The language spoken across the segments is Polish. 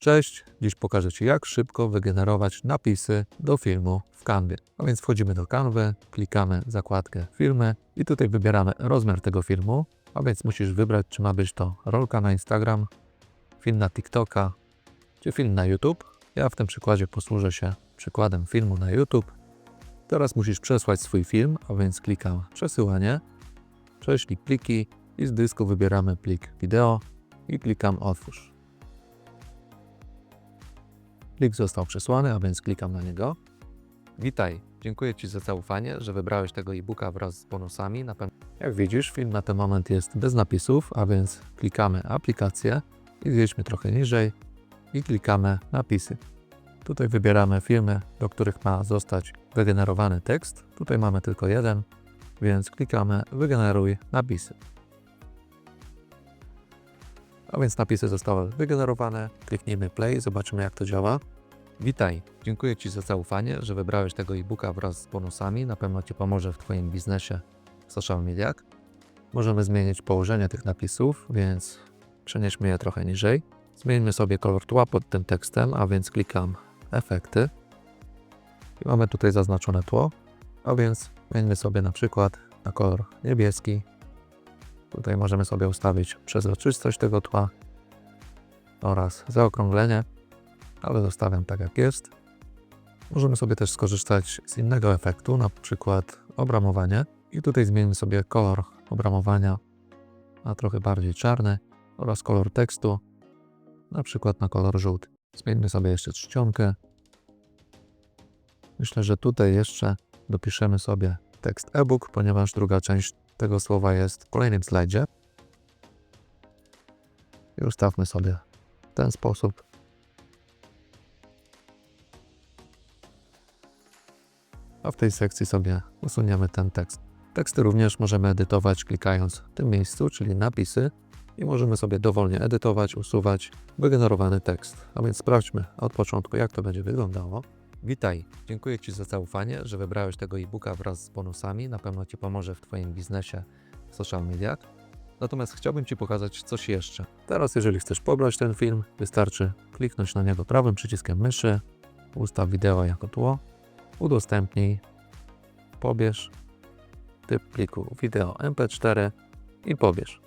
Cześć, dziś pokażę Ci jak szybko wygenerować napisy do filmu w Canwie. A więc wchodzimy do Canwy, klikamy zakładkę filmy i tutaj wybieramy rozmiar tego filmu, a więc musisz wybrać czy ma być to rolka na Instagram, film na TikToka czy film na YouTube. Ja w tym przykładzie posłużę się przykładem filmu na YouTube. Teraz musisz przesłać swój film, a więc klikam przesyłanie, prześlij pliki i z dysku wybieramy plik wideo i klikam otwórz. Plik został przesłany, a więc klikam na niego. Witaj, dziękuję Ci za zaufanie, że wybrałeś tego e-booka wraz z bonusami. Na pewno, jak widzisz, film na ten moment jest bez napisów, a więc klikamy aplikację i zjedźmy trochę niżej i klikamy napisy. Tutaj wybieramy filmy, do których ma zostać wygenerowany tekst. Tutaj mamy tylko jeden, więc klikamy wygeneruj napisy. A więc napisy zostały wygenerowane. Kliknijmy play, zobaczymy jak to działa. Witaj, dziękuję Ci za zaufanie, że wybrałeś tego e-booka wraz z bonusami. Na pewno Ci pomoże w Twoim biznesie w social mediach. Możemy zmienić położenie tych napisów, więc przenieśmy je trochę niżej. Zmieńmy sobie kolor tła pod tym tekstem, a więc klikam efekty. I mamy tutaj zaznaczone tło, a więc zmieńmy sobie na przykład na kolor niebieski. Tutaj możemy sobie ustawić przezroczystość tego tła oraz zaokrąglenie, ale zostawiam tak jak jest. Możemy sobie też skorzystać z innego efektu, na przykład obramowanie. I tutaj zmienimy sobie kolor obramowania na trochę bardziej czarny oraz kolor tekstu, na przykład na kolor żółty. Zmieńmy sobie jeszcze czcionkę. Myślę, że tutaj jeszcze dopiszemy sobie tekst e-book, ponieważ druga część tego słowa jest w kolejnym slajdzie. I ustawmy sobie w ten sposób. A w tej sekcji sobie usuniemy ten tekst. Teksty również możemy edytować klikając w tym miejscu, czyli napisy i możemy sobie dowolnie edytować, usuwać wygenerowany tekst. A więc sprawdźmy od początku, jak to będzie wyglądało. Witaj, dziękuję Ci za zaufanie, że wybrałeś tego e-booka wraz z bonusami. Na pewno Ci pomoże w Twoim biznesie w social mediach. Natomiast chciałbym Ci pokazać coś jeszcze. Teraz, jeżeli chcesz pobrać ten film, wystarczy kliknąć na niego prawym przyciskiem myszy, ustaw wideo jako tło, udostępnij, pobierz, typ pliku wideo MP4 i pobierz.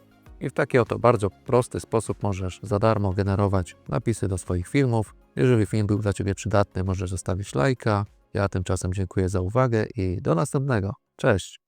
I w taki oto bardzo prosty sposób możesz za darmo generować napisy do swoich filmów. Jeżeli film był dla Ciebie przydatny, możesz zostawić lajka. Ja tymczasem dziękuję za uwagę i do następnego. Cześć!